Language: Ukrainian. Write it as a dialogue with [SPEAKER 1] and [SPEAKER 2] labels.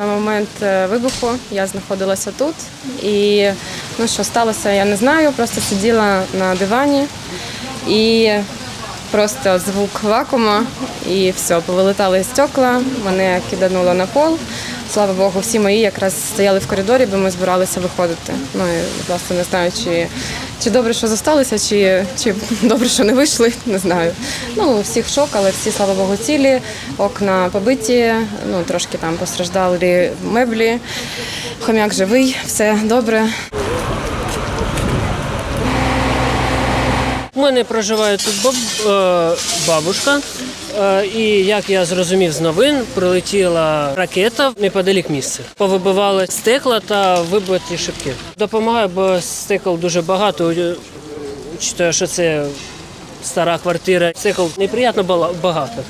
[SPEAKER 1] На момент е, вибуху. Я знаходилася тут, і ну що сталося, я не знаю. Просто сиділа на дивані. І просто звук вакуума, і все, повилетали стекла, мене кидануло на пол. Слава Богу, всі мої якраз стояли в коридорі, бо ми збиралися виходити. Ну і власне не знаю, чи, чи добре, що зосталися, чи, чи добре, що не вийшли, не знаю. Ну, всіх шок, але всі, слава Богу, цілі, окна побиті, ну трошки там постраждали меблі. Хомяк живий, все добре.
[SPEAKER 2] У мене проживає тут баб, е, бабушка. Е, і як я зрозумів з новин, прилетіла ракета неподалік місця. Повибивали стекла та вибиті шибки. Допомагаю, бо стекол дуже багато. Е, Учитывая, що це стара квартира, стекол неприємно багато.